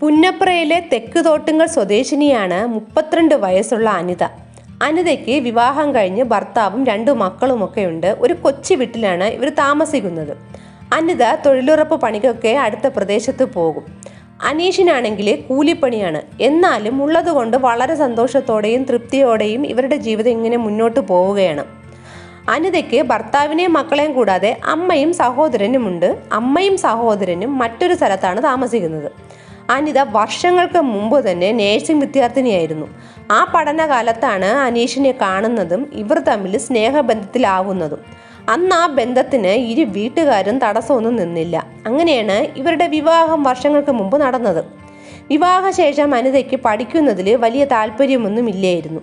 പുന്നപ്രയിലെ തെക്ക് തോട്ടുങ്ങൾ സ്വദേശിനിയാണ് മുപ്പത്തിരണ്ട് വയസ്സുള്ള അനിത. അനിതയ്ക്ക് വിവാഹം കഴിഞ്ഞ് ഭർത്താവും രണ്ടു മക്കളുമൊക്കെയുണ്ട്. ഒരു കൊച്ചു വീട്ടിലാണ് ഇവർ താമസിക്കുന്നത്. അനിത തൊഴിലുറപ്പ് പണിക്കൊക്കെ അടുത്ത പ്രദേശത്ത് പോകും. അനീഷിനാണെങ്കിൽ കൂലിപ്പണിയാണ്. എന്നാലും ഉള്ളതുകൊണ്ട് വളരെ സന്തോഷത്തോടെയും തൃപ്തിയോടെയും ഇവരുടെ ജീവിതം ഇങ്ങനെ മുന്നോട്ട് പോവുകയാണ്. അനിതയ്ക്ക് ഭർത്താവിനെയും മക്കളെയും കൂടാതെ അമ്മയും സഹോദരനുമുണ്ട്. അമ്മയും സഹോദരനും മറ്റൊരു സ്ഥലത്താണ് താമസിക്കുന്നത്. അനിത വർഷങ്ങൾക്ക് മുമ്പ് തന്നെ നേഴ്സിംഗ് വിദ്യാർത്ഥിനിയായിരുന്നു. ആ പഠനകാലത്താണ് അനീഷിനെ കാണുന്നതും ഇവർ തമ്മിൽ സ്നേഹബന്ധത്തിലാവുന്നതും. അന്ന് ആ ബന്ധത്തിന് ഇരു വീട്ടുകാരും തടസ്സമൊന്നും നിന്നില്ല. അങ്ങനെയാണ് ഇവരുടെ വിവാഹം വർഷങ്ങൾക്ക് മുമ്പ് നടന്നത്. വിവാഹശേഷം അനിതയ്ക്ക് പഠിക്കുന്നതിൽ വലിയ താല്പര്യമൊന്നും ഇല്ലായിരുന്നു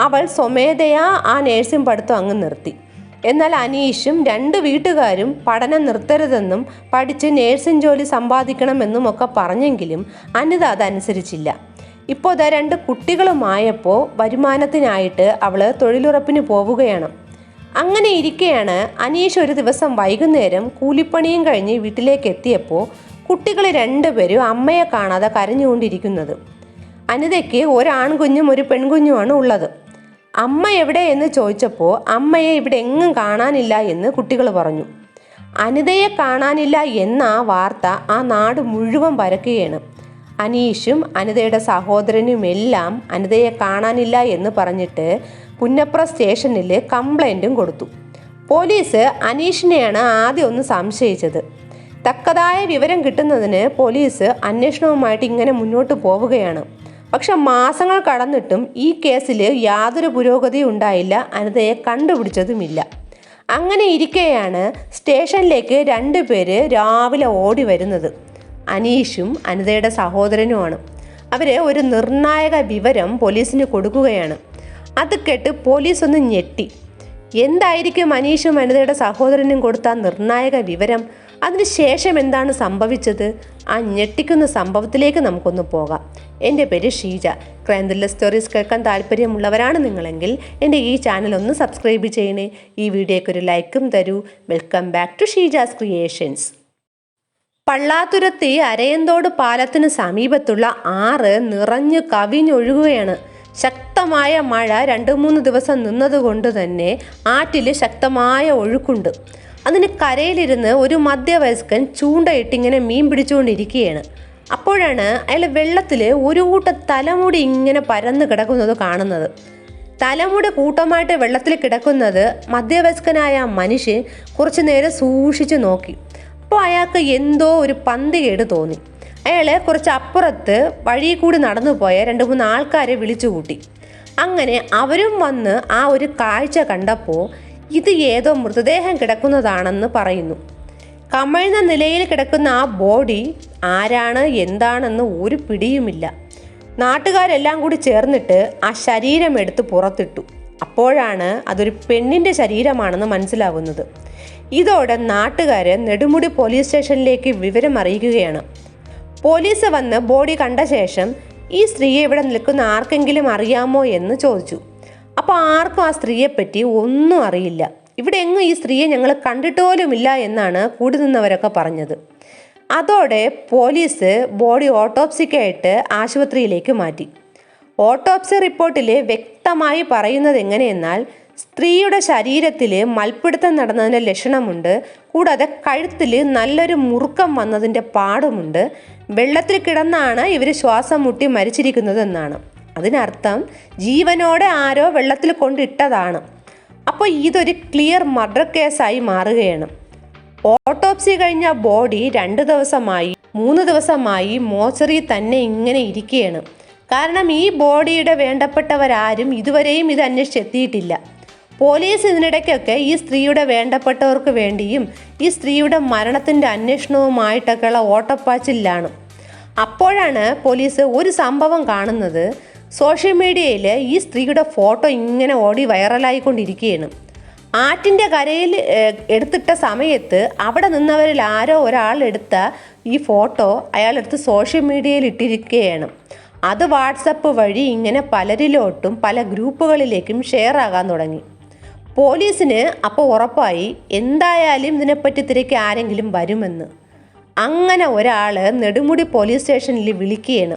അവൾ സ്വമേധയാ ആ നേഴ്സിംഗ് പഠിത്തം അങ്ങ് നിർത്തി. എന്നാൽ അനീഷും രണ്ട് വീട്ടുകാരും പഠനം നിർത്തരുതെന്നും പഠിച്ച് നേഴ്സിംഗ് ജോലി സമ്പാദിക്കണമെന്നും ഒക്കെ പറഞ്ഞെങ്കിലും അനിത അതനുസരിച്ചില്ല. ഇപ്പോൾ ദാ രണ്ട് കുട്ടികളുമായപ്പോൾ വരുമാനത്തിനായിട്ട് അവൾ തൊഴിലുറപ്പിന് പോവുകയാണ്. അങ്ങനെ ഇരിക്കെയാണ് അനീഷ് ഒരു ദിവസം വൈകുന്നേരം കൂലിപ്പണിയും കഴിഞ്ഞ് വീട്ടിലേക്ക് എത്തിയപ്പോൾ കുട്ടികൾ രണ്ടുപേരും അമ്മയെ കാണാതെ കരഞ്ഞുകൊണ്ടിരിക്കുന്നത്. അനിതയ്ക്ക് ഒരാൺകുഞ്ഞും ഒരു പെൺകുഞ്ഞുമാണ് ഉള്ളത്. അമ്മ എവിടെ എന്ന് ചോദിച്ചപ്പോൾ അമ്മയെ ഇവിടെ എങ്ങും കാണാനില്ല എന്ന് കുട്ടികൾ പറഞ്ഞു. അനിതയെ കാണാനില്ല എന്ന ആ വാർത്ത ആ നാട് മുഴുവൻ പരക്കുകയാണ്. അനീഷും അനിതയുടെ സഹോദരനുമെല്ലാം അനിതയെ കാണാനില്ല എന്ന് പറഞ്ഞിട്ട് പുന്നപ്ര സ്റ്റേഷനിൽ കംപ്ലൈന്റും കൊടുത്തു. പോലീസ് അനീഷിനെയാണ് ആദ്യം ഒന്ന് സംശയിച്ചത്. തക്കതായ വിവരം കിട്ടുന്നതിന് പോലീസ് അന്വേഷണവുമായിട്ട് ഇങ്ങനെ മുന്നോട്ട് പോവുകയാണ്. പക്ഷെ മാസങ്ങൾ കടന്നിട്ടും ഈ കേസിൽ യാതൊരു പുരോഗതിയും ഉണ്ടായില്ല. അനിതയെ കണ്ടുപിടിച്ചതുമില്ല. അങ്ങനെ ഇരിക്കെയാണ് സ്റ്റേഷനിലേക്ക് രണ്ട് പേര് രാവിലെ ഓടി വരുന്നത്. അനീഷും അനിതയുടെ സഹോദരനുമാണ്. അവർ ഒരു നിർണായക വിവരം പോലീസിന് കൊടുക്കുകയാണ്. അത് കേട്ട് പോലീസ് ഒന്ന് ഞെട്ടി. എന്തായിരിക്കും അനീഷും അനിതയുടെ സഹോദരനും കൊടുത്ത നിർണായക വിവരം? അതിനുശേഷം എന്താണ് സംഭവിച്ചത്? ആ ഞെട്ടിക്കുന്ന സംഭവത്തിലേക്ക് നമുക്കൊന്ന് പോകാം. എന്റെ പേര് ഷീജ. ക്രൈം സ്റ്റോറീസ് കേൾക്കാൻ താല്പര്യമുള്ളവരാണ് നിങ്ങളെങ്കിൽ എന്റെ ഈ ചാനൽ ഒന്ന് സബ്സ്ക്രൈബ് ചെയ്യണേ. ഈ വീഡിയോയ്ക്ക് ഒരു ലൈക്കും തരൂ. Welcome back to Sheeja's creations. Pallathuruthy Arayanthodu പാലത്തിന് സമീപത്തുള്ള ആറ് നിറഞ്ഞു കവിഞ്ഞൊഴുകുകയാണ്. ശക്തമായ മഴ രണ്ട് മൂന്ന് ദിവസം നിന്നതുകൊണ്ട് തന്നെ ആറ്റിൽ ശക്തമായ ഒഴുക്കുണ്ട്. അതിന് കരയിലിരുന്ന് ഒരു മധ്യവയസ്കൻ ചൂണ്ടയിട്ട് ഇങ്ങനെ മീൻ പിടിച്ചുകൊണ്ടിരിക്കുകയാണ്. അപ്പോഴാണ് അയാൾ വെള്ളത്തിൽ ഒരു കൂട്ട തലമുടി ഇങ്ങനെ പരന്ന് കിടക്കുന്നത് കാണുന്നത്. തലമുടി കൂട്ടമായിട്ട് വെള്ളത്തിൽ കിടക്കുന്നത് മധ്യവയസ്കനായ മനുഷ്യൻ കുറച്ചു നേരം സൂക്ഷിച്ചു നോക്കി. അപ്പോൾ അയാൾക്ക് എന്തോ ഒരു പന്തികേട് തോന്നി. അയാൾ കുറച്ച് അപ്പുറത്ത് വഴി കൂടി നടന്നു പോയ രണ്ട് മൂന്ന് ആൾക്കാരെ വിളിച്ചു കൂട്ടി അങ്ങനെ അവരും വന്ന് ആ ഒരു കാഴ്ച കണ്ടപ്പോൾ ഇത് ഏതോ മൃതദേഹം കിടക്കുന്നതാണെന്ന് പറയുന്നു. കമഴ്ന്ന നിലയിൽ കിടക്കുന്ന ആ ബോഡി ആരാണ് എന്താണെന്ന് ഒരു പിടിയുമില്ല. നാട്ടുകാരെല്ലാം കൂടി ചേർന്നിട്ട് ആ ശരീരം എടുത്ത് പുറത്തിട്ടു. അപ്പോഴാണ് അതൊരു പെണ്ണിന്റെ ശരീരമാണെന്ന് മനസ്സിലാകുന്നത്. ഇതോടെ നാട്ടുകാർ നെടുമുടി പോലീസ് സ്റ്റേഷനിലേക്ക് വിവരം അറിയിക്കുകയാണ്. പോലീസ് വന്ന് ബോഡി കണ്ട ശേഷം ഈ സ്ത്രീയെ ഇവിടെ നിൽക്കുന്ന ആർക്കെങ്കിലും അറിയാമോ? എന്ന് ചോദിച്ചു. അപ്പോൾ ആർക്കും ആ സ്ത്രീയെപ്പറ്റി ഒന്നും അറിയില്ല. ഇവിടെ എങ്ങും ഈ സ്ത്രീയെ ഞങ്ങൾ കണ്ടിട്ട് എന്നാണ് കൂടി നിന്നവരൊക്കെ പറഞ്ഞത്. അതോടെ പോലീസ് ബോഡി ഓട്ടോപ്സിക്കായിട്ട് ആശുപത്രിയിലേക്ക് മാറ്റി. ഓട്ടോപ്സി റിപ്പോർട്ടിൽ വ്യക്തമായി പറയുന്നത് എങ്ങനെയെന്നാൽ സ്ത്രീയുടെ ശരീരത്തിൽ മൽപ്പിടുത്തം നടന്നതിന്റെ ലക്ഷണമുണ്ട് കൂടാതെ കഴുത്തിൽ നല്ലൊരു മുറുക്കം വന്നതിന്റെ പാടുമുണ്ട് വെള്ളത്തിൽ കിടന്നാണ് ഇവർ ശ്വാസം മുട്ടി മരിച്ചിരിക്കുന്നതെന്നാണ്. അതിനർത്ഥം ജീവനോടെ ആരോ വെള്ളത്തിൽ കൊണ്ടിട്ടതാണ്. അപ്പോൾ ഇതൊരു ക്ലിയർ മർഡർ കേസായി മാറുകയാണ്. ഓട്ടോപ്സി കഴിഞ്ഞ ബോഡി രണ്ട് ദിവസമായി മൂന്ന് ദിവസമായി മോച്ചറി തന്നെ ഇങ്ങനെ ഇരിക്കുകയാണ്. കാരണം ഈ ബോഡിയുടെ വേണ്ടപ്പെട്ടവരാരും ഇതുവരെയും ഇത് അന്വേഷിച്ചെത്തിയിട്ടില്ല. പോലീസ് ഇതിനിടയ്ക്കൊക്കെ ഈ സ്ത്രീയുടെ വേണ്ടപ്പെട്ടവർക്ക് വേണ്ടിയും ഈ സ്ത്രീയുടെ മരണത്തിന്റെ അന്വേഷണവുമായിട്ടൊക്കെയുള്ള ഓട്ടപ്പാച്ചിലാണ്. അപ്പോഴാണ് പോലീസ് ഒരു സംഭവം കാണുന്നത്. സോഷ്യൽ മീഡിയയിൽ ഈ സ്ത്രീയുടെ ഫോട്ടോ ഇങ്ങനെ ഓടി വൈറലായിക്കൊണ്ടിരിക്കുകയാണ്. ആറ്റിന്റെ കരയിൽ എടുത്തിട്ട സമയത്ത് അവിടെ നിന്നവരിൽ ആരോ ഒരാൾ എടുത്ത ഈ ഫോട്ടോ അയാളെടുത്ത് സോഷ്യൽ മീഡിയയിൽ ഇട്ടിരിക്കുകയാണ്. അത് വാട്സപ്പ് വഴി ഇങ്ങനെ പലരിലോട്ടും പല ഗ്രൂപ്പുകളിലേക്കും ഷെയർ ആകാൻ തുടങ്ങി. പോലീസിന് അപ്പോൾ ഉറപ്പായി എന്തായാലും ഇതിനെപ്പറ്റി തിരക്ക് ആരെങ്കിലും വരുമെന്ന്. അങ്ങനെ ഒരാൾ നെടുമുടി പോലീസ് സ്റ്റേഷനിൽ വിളിക്കുകയാണ്.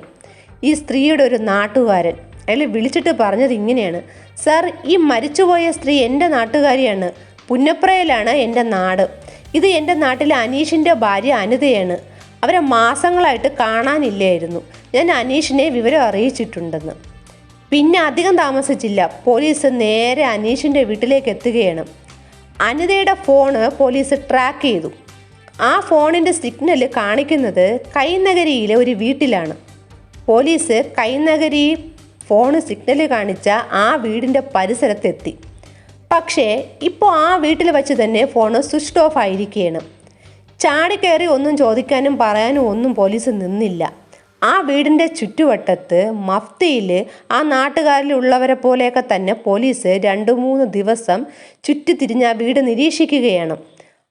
ഈ സ്ത്രീയുടെ ഒരു നാട്ടുകാരൻ. അയാൾ വിളിച്ചിട്ട് പറഞ്ഞത് ഇങ്ങനെയാണ്. സാർ ഈ മരിച്ചുപോയ സ്ത്രീ എന്റെ നാട്ടുകാരിയാണ്. പുന്നപ്രയിലാണ് എന്റെ നാട്. ഇത് എന്റെ നാട്ടിലെ അനീഷിന്റെ ഭാര്യ അനിതയാണ്. അവരെ മാസങ്ങളായിട്ട് കാണാനില്ലായിരുന്നു. ഞാൻ അനീഷിനെ വിവരം അറിയിച്ചിട്ടുണ്ടെന്ന്. പിന്നെ അധികം താമസിച്ചില്ല. പോലീസ് നേരെ അനീഷിന്റെ വീട്ടിലേക്ക് എത്തുകയാണ്. അനിതയുടെ ഫോണ് പോലീസ് ട്രാക്ക് ചെയ്തു. ആ ഫോണിന്റെ സിഗ്നൽ കാണിക്കുന്നത് കൈനഗരിയിലെ ഒരു വീട്ടിലാണ്. പോലീസ് കൈനഗരി ഫോണ് സിഗ്നൽ കാണിച്ച ആ വീടിന്റെ പരിസരത്തെത്തി. പക്ഷേ ഇപ്പോൾ ആ വീട്ടിൽ വെച്ച് തന്നെ ഫോണ് സ്വിച്ച് ഓഫ് ആയിരിക്കുകയാണ്. ചാടിക്കയറി ഒന്നും ചോദിക്കാനും പറയാനും ഒന്നും പോലീസ് നിന്നില്ല. ആ വീടിന്റെ ചുറ്റുവട്ടത്ത് മഫ്തിയിൽ ആ നാട്ടുകാരിലുള്ളവരെ പോലെയൊക്കെ തന്നെ പോലീസ് രണ്ട് മൂന്ന് ദിവസം ചുറ്റിത്തിരിഞ്ഞ് ആ വീട് നിരീക്ഷിക്കുകയാണ്.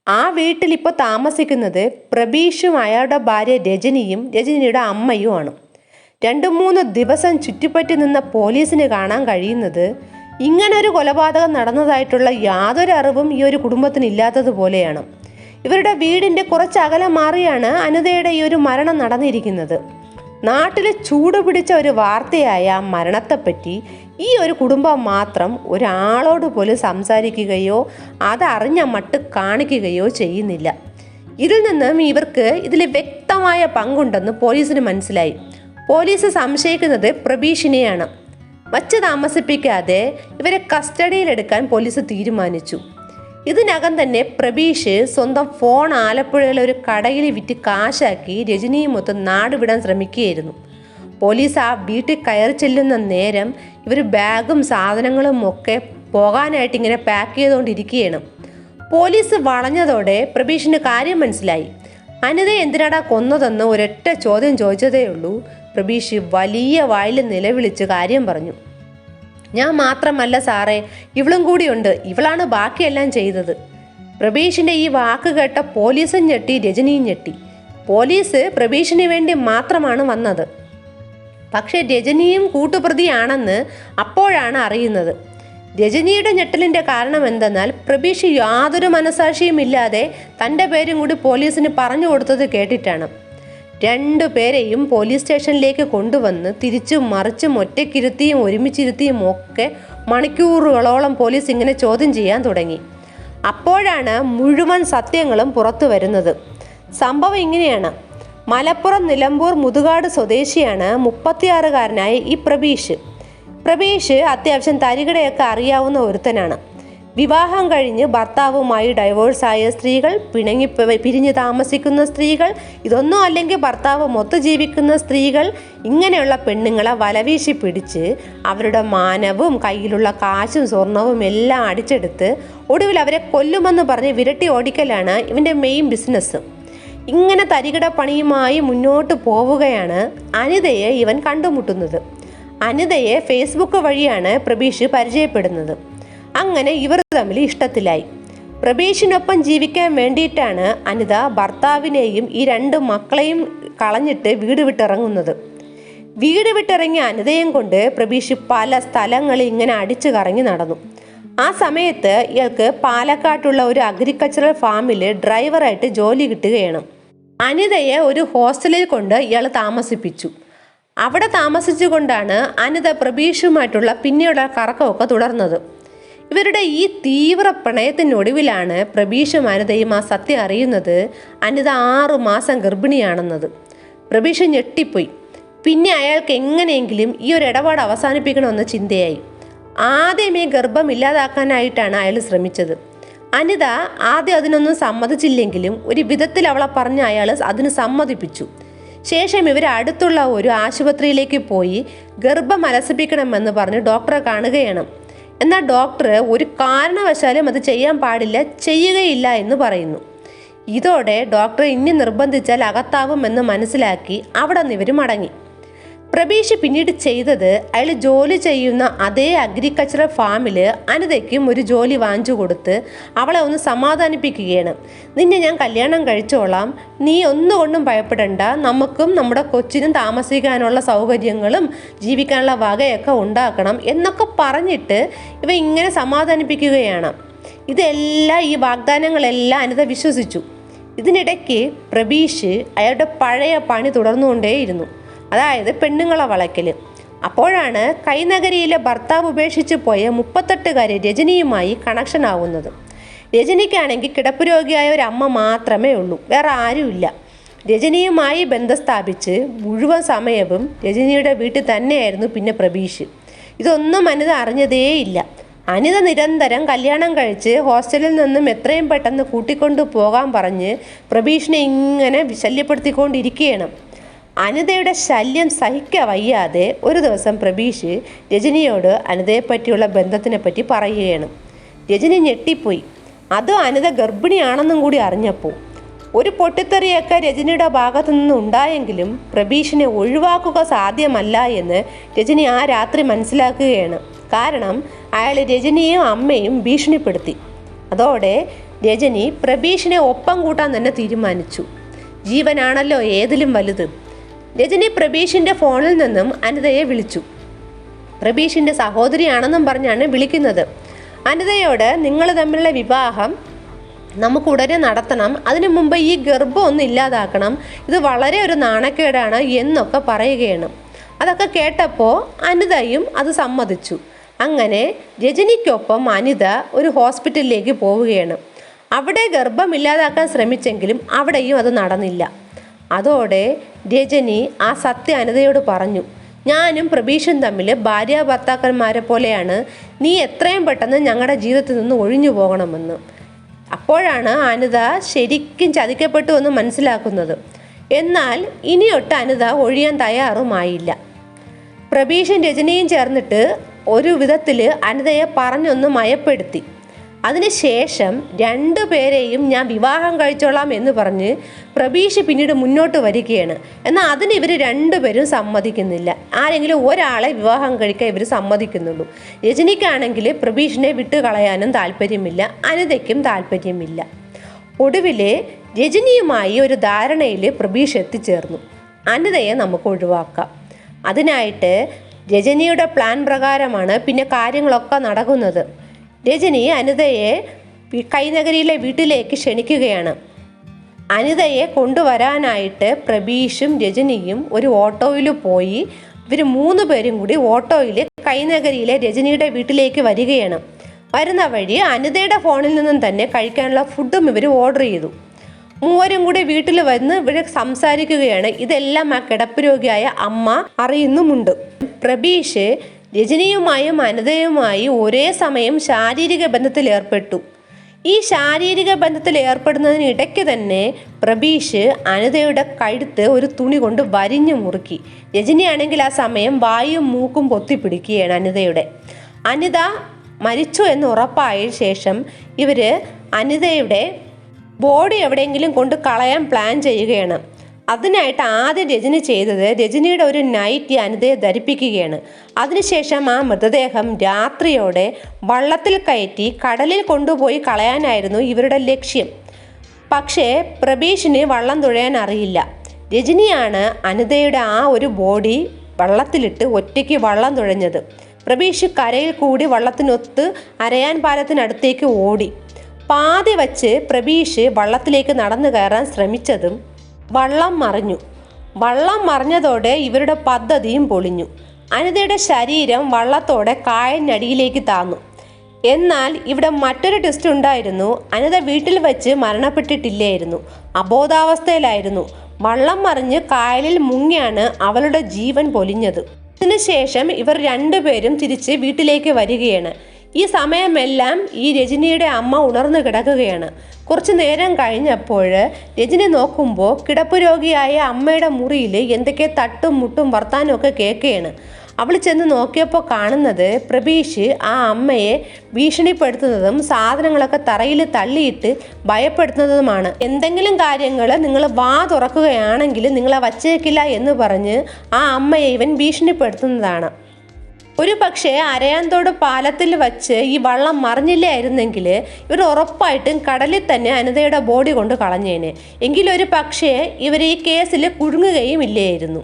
ആ വീട്ടിൽ ഇപ്പോൾ താമസിക്കുന്നത് പ്രബീഷും അയാളുടെ ഭാര്യ രജനിയും രജനിയുടെ അമ്മയുമാണ്. രണ്ട് മൂന്ന് ദിവസം ചുറ്റിപ്പറ്റി നിന്ന പോലീസിന് കാണാൻ കഴിയുന്നത് ഇങ്ങനൊരു കൊലപാതകം നടന്നതായിട്ടുള്ള യാതൊരു അറിവും ഈ ഒരു കുടുംബത്തിന് ഇല്ലാത്തതുപോലെയാണ് ഇവരുടെ വീടിന്റെ കുറച്ച് അകലം മാറിയാണ് അനിതയുടെ ഈ ഒരു മരണം നടന്നിരിക്കുന്നത്. നാട്ടിൽ ചൂടുപിടിച്ച ഒരു വാർത്തയായ മരണത്തെപ്പറ്റി ഈ ഒരു കുടുംബം മാത്രം ഒരാളോട് പോലും സംസാരിക്കുകയോ അതറിഞ്ഞ മട്ട് കാണിക്കുകയോ ചെയ്യുന്നില്ല. ഇതിൽ നിന്നും ഇവർക്ക് ഇതിൽ വ്യക്തമായ പങ്കുണ്ടെന്ന് പോലീസിന് മനസ്സിലായി. പോലീസ് സംശയിക്കുന്നത് പ്രബീഷിനെയാണ് വച്ച് താമസിപ്പിക്കാതെ ഇവരെ കസ്റ്റഡിയിലെടുക്കാൻ പോലീസ് തീരുമാനിച്ചു. ഇതിനകം തന്നെ പ്രബീഷ് സ്വന്തം ഫോൺ ആലപ്പുഴയിലെ ഒരു കടയിൽ വിറ്റ് കാശാക്കി രജനിയുമൊത്ത് നാടുവിടാൻ ശ്രമിക്കുകയായിരുന്നു. പോലീസ് ആ വീട്ടിൽ കയറി ചെല്ലുന്ന നേരം ഇവർ ബാഗും സാധനങ്ങളും ഒക്കെ പോകാനായിട്ട് ഇങ്ങനെ പാക്ക് ചെയ്തുകൊണ്ടിരിക്കുകയാണ്. പോലീസ് വളഞ്ഞതോടെ പ്രബീഷിന് കാര്യം മനസ്സിലായി. അനിത എന്തിനാടാ കൊന്നതെന്ന് ഒരൊറ്റ ചോദ്യം ചോദിച്ചതേ ഉള്ളൂ. പ്രബീഷ് വലിയ വായിൽ നിലവിളിച്ച് കാര്യം പറഞ്ഞു. ഞാൻ മാത്രമല്ല സാറേ ഇവളും കൂടിയുണ്ട്. ഇവളാണ് ബാക്കിയെല്ലാം ചെയ്തത്. പ്രബീഷിന്റെ ഈ വാക്ക് കേട്ട പോലീസും ഞെട്ടി രജനിയും ഞെട്ടി. പോലീസ് പ്രബീഷിന് വേണ്ടി മാത്രമാണ് വന്നത്. പക്ഷെ രജനിയും കൂട്ടുപ്രതിയാണെന്ന് അപ്പോഴാണ് അറിയുന്നത്. രജനിയുടെ ഞെട്ടലിന്റെ കാരണം എന്തെന്നാൽ പ്രബീഷ് യാതൊരു മനസാക്ഷിയും ഇല്ലാതെ തന്റെ പേരും കൂടി പോലീസിന് പറഞ്ഞു കൊടുത്തത് കേട്ടിട്ടാണ്. രണ്ടു പേരെയും പോലീസ് സ്റ്റേഷനിലേക്ക് കൊണ്ടുവന്ന് തിരിച്ചും മറിച്ചും ഒറ്റയ്ക്കിരുത്തിയും ഒരുമിച്ചിരുത്തിയും ഒക്കെ മണിക്കൂറുകളോളം പോലീസ് ഇങ്ങനെ ചോദ്യം ചെയ്യാൻ തുടങ്ങി. അപ്പോഴാണ് മുഴുവൻ സത്യങ്ങളും പുറത്തു വരുന്നത്. സംഭവം ഇങ്ങനെയാണ്. മലപ്പുറം നിലമ്പൂർ മുതുകാട് സ്വദേശിയാണ് മുപ്പത്തിയാറുകാരനായ ഈ പ്രബീഷ്. പ്രബീഷ് അത്യാവശ്യം തരികടയൊക്കെ അറിയാവുന്ന ഒരുത്തനാണ്. വിവാഹം കഴിഞ്ഞ് ഭർത്താവുമായി ഡൈവോഴ്സായ സ്ത്രീകൾ പിണങ്ങി പിരിഞ്ഞ് താമസിക്കുന്ന സ്ത്രീകൾ ഇതൊന്നും അല്ലെങ്കിൽ ഭർത്താവ് മൊത്ത ജീവിക്കുന്ന സ്ത്രീകൾ ഇങ്ങനെയുള്ള പെണ്ണുങ്ങളെ വലവീശി പിടിച്ച് അവരുടെ മാനവും കയ്യിലുള്ള കാശും സ്വർണവും എല്ലാം അടിച്ചെടുത്ത് ഒടുവിൽ അവരെ കൊല്ലുമെന്ന് പറഞ്ഞ് വിരട്ടി ഓടിക്കലാണ് ഇവന്റെ മെയിൻ ബിസിനസ് ഇങ്ങനെ തരികിട പണിയുമായി മുന്നോട്ട് പോവുകയാണ് അനിതയെ ഇവൻ കണ്ടുമുട്ടുന്നത്. അനിതയെ ഫേസ്ബുക്ക് വഴിയാണ് പ്രബീഷ് പരിചയപ്പെടുന്നത്. അങ്ങനെ ഇവർ തമ്മിൽ ഇഷ്ടത്തിലായി. പ്രബീഷിനൊപ്പം ജീവിക്കാൻ വേണ്ടിയിട്ടാണ് അനിത ഭർത്താവിനെയും ഈ രണ്ട് മക്കളെയും കളഞ്ഞിട്ട് വീട് വിട്ടിറങ്ങുന്നത്. വീട് വിട്ടിറങ്ങിയ അനിതയും കൊണ്ട് പ്രബീഷ് പല സ്ഥലങ്ങളിൽ ഇങ്ങനെ അടിച്ചു കറങ്ങി നടന്നു. ആ സമയത്ത് ഇയാൾക്ക് പാലക്കാട്ടുള്ള ഒരു അഗ്രികൾച്ചറൽ ഫാമിൽ ഡ്രൈവറായിട്ട് ജോലി കിട്ടുകയാണ്. അനിതയെ ഒരു ഹോസ്റ്റലിൽ കൊണ്ട് ഇയാൾ താമസിപ്പിച്ചു. അവിടെ താമസിച്ചുകൊണ്ടാണ് അനിത പ്രബീഷുമായിട്ടുള്ള പിന്നെയുള്ള കറക്കമൊക്കെ തുടർന്നത്. ഇവരുടെ ഈ തീവ്ര പ്രണയത്തിനൊടുവിലാണ് പ്രബീഷും അനിതയും ആ സത്യം അറിയുന്നത് അനിത ആറു മാസം ഗർഭിണിയാണെന്നത്. പ്രബീഷ് ഞെട്ടിപ്പോയി. പിന്നെ അയാൾക്ക് എങ്ങനെയെങ്കിലും ഈ ഒരു ഇടപാട് അവസാനിപ്പിക്കണമെന്ന് ചിന്തയായി. ആദ്യമേ ഗർഭം ഇല്ലാതാക്കാനായിട്ടാണ് അയാൾ ശ്രമിച്ചത്. അനിത ആദ്യം അതിനൊന്നും സമ്മതിച്ചില്ലെങ്കിലും ഒരു വിധത്തിൽ അവളെ പറഞ്ഞ് അയാൾ അതിന് സമ്മതിപ്പിച്ചു. ശേഷം ഇവർ അടുത്തുള്ള ഒരു ആശുപത്രിയിലേക്ക് പോയി ഗർഭം അലസിപ്പിക്കണമെന്ന് പറഞ്ഞ് ഡോക്ടറെ കാണുകയാണ്. എന്നാൽ ഡോക്ടർ ഒരു കാരണവശാലും അത് ചെയ്യാൻ പാടില്ല ചെയ്യുകയില്ല എന്ന് പറയുന്നു. ഇതോടെ ഡോക്ടർ ഇനി നിർബന്ധിച്ചാൽ അകത്താവുമെന്ന് മനസ്സിലാക്കി അവിടെ നിന്ന് ഇവർ മടങ്ങി. പ്രബീഷ് പിന്നീട് ചെയ്തത് അയാൾ ജോലി ചെയ്യുന്ന അതേ അഗ്രികൾച്ചറൽ ഫാമിൽ അനിതയ്ക്കും ഒരു ജോലി വാങ്ങിച്ചു കൊടുത്ത് അവളെ ഒന്ന് സമാധാനിപ്പിക്കുകയാണ്. നിന്നെ ഞാൻ കല്യാണം കഴിച്ചോളാം. നീ ഒന്നുകൊണ്ടും ഭയപ്പെടണ്ട. നമുക്കും നമ്മുടെ കൊച്ചിനും താമസിക്കാനുള്ള സൗകര്യങ്ങളും ജീവിക്കാനുള്ള വകയൊക്കെ ഉണ്ടാക്കണം എന്നൊക്കെ പറഞ്ഞിട്ട് ഇവ ഇങ്ങനെ സമാധാനിപ്പിക്കുകയാണ്. ഇതെല്ലാം ഈ വാഗ്ദാനങ്ങളെല്ലാം അനിത വിശ്വസിച്ചു. ഇതിനിടയ്ക്ക് പ്രബീഷ് അയാളുടെ പഴയ പണി തുടർന്നുകൊണ്ടേയിരുന്നു. അതായത് പെണ്ണുങ്ങളെ വളയ്ക്കൽ അപ്പോഴാണ് കൈനഗരിയിലെ ഭർത്താവ് ഉപേക്ഷിച്ച് പോയ മുപ്പത്തെട്ടുകാരി രജനിയുമായി കണക്ഷൻ ആവുന്നത്. രജനിക്കാണെങ്കിൽ കിടപ്പ് രോഗിയായ ഒരു അമ്മ മാത്രമേ ഉള്ളൂ വേറെ ആരുമില്ല രജനിയുമായി ബന്ധം സ്ഥാപിച്ച് മുഴുവൻ സമയവും രജനിയുടെ വീട്ടിൽ തന്നെയായിരുന്നു പിന്നെ പ്രബീഷ്. ഇതൊന്നും അനിത അറിഞ്ഞതേയില്ല. അനിത നിരന്തരം കല്യാണം കഴിച്ച് ഹോസ്റ്റലിൽ നിന്നും എത്രയും പെട്ടെന്ന് കൂട്ടിക്കൊണ്ടു പോകാൻ പറഞ്ഞ് പ്രബീഷിനെ ഇങ്ങനെ ശല്യപ്പെടുത്തിക്കൊണ്ടിരിക്കുകയാണ്. അനിതയുടെ ശല്യം സഹിക്ക വയ്യാതെ ഒരു ദിവസം പ്രബീഷ് രജനിയോട് അനിതയെപ്പറ്റിയുള്ള ബന്ധത്തിനെ പറ്റി പറയുകയാണ്. രജനി ഞെട്ടിപ്പോയി. അത് അനിത ഗർഭിണിയാണെന്നും കൂടി അറിഞ്ഞപ്പോൾ. ഒരു പൊട്ടിത്തെറിയൊക്കെ രജനിയുടെ ഭാഗത്തു നിന്ന് ഉണ്ടായെങ്കിലും പ്രബീഷിനെ ഒഴിവാക്കുക സാധ്യമല്ല എന്ന് രജനി ആ രാത്രി മനസ്സിലാക്കുകയാണ്. കാരണം അയാൾ രജനിയും അമ്മയും ഭീഷണിപ്പെടുത്തി. അതോടെ രജനി പ്രബീഷിനെ ഒപ്പം കൂട്ടാൻ തന്നെ തീരുമാനിച്ചു. ജീവനാണല്ലോ ഏതിലും വലുത്. രജനി പ്രബീഷിന്റെ ഫോണിൽ നിന്നും അനിതയെ വിളിച്ചു. പ്രബീഷിന്റെ സഹോദരിയാണെന്നും പറഞ്ഞാണ് വിളിക്കുന്നത്. അനിതയോട് നിങ്ങൾ തമ്മിലുള്ള വിവാഹം നമുക്ക് ഉടനെ നടത്തണം. അതിനു മുമ്പ് ഈ ഗർഭം ഒന്ന് ഇല്ലാതാക്കണം. ഇത് വളരെ ഒരു നാണക്കേടാണ് എന്നൊക്കെ പറയുകയാണ്. അതൊക്കെ കേട്ടപ്പോൾ അനിതയും അത് സമ്മതിച്ചു. അങ്ങനെ രജനിക്കൊപ്പം അനിത ഒരു ഹോസ്പിറ്റലിലേക്ക് പോവുകയാണ്. അവിടെ ഗർഭം ഇല്ലാതാക്കാൻ ശ്രമിച്ചെങ്കിലും അവിടെയും അത് നടന്നില്ല. അതോടെ രജനി ആ സത്യ അനിതയോട് പറഞ്ഞു ഞാനും പ്രബീഷും തമ്മിൽ ഭാര്യ ഭർത്താക്കന്മാരെ പോലെയാണ്. നീ എത്രയും പെട്ടെന്ന് ഞങ്ങളുടെ ജീവിതത്തിൽ നിന്ന് ഒഴിഞ്ഞു പോകണമെന്ന്. അപ്പോഴാണ് അനിത ശരിക്കും ചതിക്കപ്പെട്ടു എന്ന് മനസ്സിലാക്കുന്നത്. എന്നാൽ ഇനിയൊട്ട് അനിത ഒഴിയാൻ തയ്യാറുമായില്ല. പ്രബീഷും രജനിയും ചേർന്നിട്ട് ഒരു വിധത്തിൽ അനിതയെ പറഞ്ഞൊന്ന് മയപ്പെടുത്തി. അതിനുശേഷം രണ്ടു പേരെയും ഞാൻ വിവാഹം കഴിച്ചോളാം എന്ന് പറഞ്ഞ് പ്രബീഷ് പിന്നീട് മുന്നോട്ട് വരികയാണ്. എന്നാൽ അതിന് ഇവർ രണ്ടുപേരും സമ്മതിക്കുന്നില്ല. ആരെങ്കിലും ഒരാളെ വിവാഹം കഴിക്കാൻ ഇവർ സമ്മതിക്കുന്നുള്ളൂ. രജനിക്കാണെങ്കിൽ പ്രബീഷിനെ വിട്ടുകളയാനും താല്പര്യമില്ല. അനിതയ്ക്കും താല്പര്യമില്ല. ഒടുവിൽ രജനിയുമായി ഒരു ധാരണയിൽ പ്രബീഷ് എത്തിച്ചേർന്നു. അനിതയെ നമുക്ക് ഒഴിവാക്കാം. അതിനായിട്ട് രജനിയുടെ പ്ലാൻ പ്രകാരമാണ് പിന്നെ കാര്യങ്ങളൊക്കെ നടക്കുന്നത്. രജനി അനിതയെ കൈനഗരിയിലെ വീട്ടിലേക്ക് ക്ഷണിക്കുകയാണ്. അനിതയെ കൊണ്ടുവരാനായിട്ട് പ്രബീഷും രജനിയും ഒരു ഓട്ടോയിൽ പോയി ഇവർ മൂന്ന് പേരും കൂടി ഓട്ടോയിൽ കൈനഗരിയിലെ രജനിയുടെ വീട്ടിലേക്ക് വരികയാണ്. വരുന്ന വഴി അനിതയുടെ ഫോണിൽ നിന്നും തന്നെ കഴിക്കാനുള്ള ഫുഡും ഇവർ ഓർഡർ ചെയ്തു. മൂവരും കൂടി വീട്ടിൽ വന്ന് ഇവർ സംസാരിക്കുകയാണ്. ഇതെല്ലാം ആ കിടപ്പ് രോഗിയായ അമ്മ അറിയുന്നുമുണ്ട്. പ്രബീഷ് രജനിയുമായും അനിതയുമായി ഒരേ സമയം ശാരീരിക ബന്ധത്തിൽ ഏർപ്പെട്ടു. ഈ ശാരീരിക ബന്ധത്തിൽ ഏർപ്പെടുന്നതിനിടയ്ക്ക് തന്നെ പ്രബീഷ് അനിതയുടെ കഴുത്ത് ഒരു തുണി കൊണ്ട് വരിഞ്ഞു മുറുക്കി. രജനിയാണെങ്കിൽ ആ സമയം വായും മൂക്കും പൊത്തിപ്പിടിക്കുകയാണ് അനിതയുടെ. അനിത മരിച്ചു എന്ന് ഉറപ്പായ ശേഷം ഇവർ അനിതയുടെ ബോഡി എവിടെയെങ്കിലും കൊണ്ട് കളയാൻ പ്ലാൻ ചെയ്യുകയാണ്. അതിനായിട്ട് ആദ്യം രജനി ചെയ്തത് രജനിയുടെ ഒരു നൈറ്റ് അനിതയെ ധരിപ്പിക്കുകയാണ്. അതിനുശേഷം ആ മൃതദേഹം രാത്രിയോടെ വള്ളത്തിൽ കയറ്റി കടലിൽ കൊണ്ടുപോയി കളയാനായിരുന്നു ഇവരുടെ ലക്ഷ്യം. പക്ഷേ പ്രബീഷിന് വള്ളം തുഴയാൻ അറിയില്ല. രജനിയാണ് അനിതയുടെ ആ ഒരു ബോഡി വള്ളത്തിലിട്ട് ഒറ്റയ്ക്ക് വള്ളം തുഴഞ്ഞത്. പ്രബീഷ് കരയിൽ കൂടി വള്ളത്തിനൊത്ത് അരയാൻ പാലത്തിനടുത്തേക്ക് ഓടി. പാതി വച്ച് പ്രബീഷ് വള്ളത്തിലേക്ക് നടന്നു കയറാൻ ശ്രമിച്ചതും വള്ളം മറിഞ്ഞു. വള്ളം മറിഞ്ഞതോടെ ഇവരുടെ പദ്ധതിയും പൊളിഞ്ഞു. അനിതയുടെ ശരീരം വള്ളത്തോടെ കായലിനടിയിലേക്ക് താന്നു. എന്നാൽ ഇവിടെ മറ്റൊരു ടെസ്റ്റ് ഉണ്ടായിരുന്നു. അനിത വീട്ടിൽ വെച്ച് മരണപ്പെട്ടിട്ടില്ലായിരുന്നു. അബോധാവസ്ഥയിലായിരുന്നു. വള്ളം മറിഞ്ഞ് കായലിൽ മുങ്ങിയാണ് അവളുടെ ജീവൻ പൊലിഞ്ഞത്. ഇതിനുശേഷം ഇവർ രണ്ടുപേരും തിരിച്ച് വീട്ടിലേക്ക് വരികയാണ്. ഈ സമയമെല്ലാം ഈ രജനിയുടെ അമ്മ ഉണർന്നു കിടക്കുകയാണ്. കുറച്ചു നേരം കഴിഞ്ഞപ്പോൾ രജനി നോക്കുമ്പോൾ കിടപ്പ് രോഗിയായ അമ്മയുടെ മുറിയിൽ എന്തൊക്കെ തട്ടും മുട്ടും വർത്താനും ഒക്കെ കേൾക്കുകയാണ്. അവൾ ചെന്ന് നോക്കിയപ്പോൾ കാണുന്നത് പ്രബീഷ് ആ അമ്മയെ ഭീഷണിപ്പെടുത്തുന്നതും സാധനങ്ങളൊക്കെ തറയിൽ തള്ളിയിട്ട് ഭയപ്പെടുത്തുന്നതുമാണ്. എന്തെങ്കിലും കാര്യങ്ങൾ നിങ്ങൾ വാ തുറക്കുകയാണെങ്കിൽ നിങ്ങളെ വച്ചേക്കില്ല എന്ന് പറഞ്ഞ് ആ അമ്മയെ ഇവൻ ഭീഷണിപ്പെടുത്തുന്നതാണ്. ഒരു പക്ഷേ അരയാന്തോട് പാലത്തിൽ വച്ച് ഈ വള്ളം മറിഞ്ഞില്ലായിരുന്നെങ്കിൽ ഇവർ ഉറപ്പായിട്ടും കടലിൽ തന്നെ അനിതയുടെ ബോഡി കൊണ്ട് കളഞ്ഞേനെ. എങ്കിലൊരു പക്ഷേ ഇവർ ഈ കേസിൽ കുഴുങ്ങുകയും ഇല്ലായിരുന്നു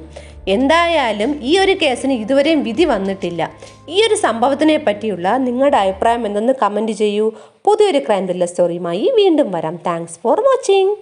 എന്തായാലും ഈ ഒരു കേസിന് ഇതുവരെയും വിധി വന്നിട്ടില്ല. ഈ ഒരു സംഭവത്തിനെ പറ്റിയുള്ള നിങ്ങളുടെ അഭിപ്രായം എന്തെന്ന് കമന്റ് ചെയ്യൂ. പുതിയൊരു ക്രൈം ത്രില്ലർ സ്റ്റോറിയുമായി വീണ്ടും വരാം. Thanks for watching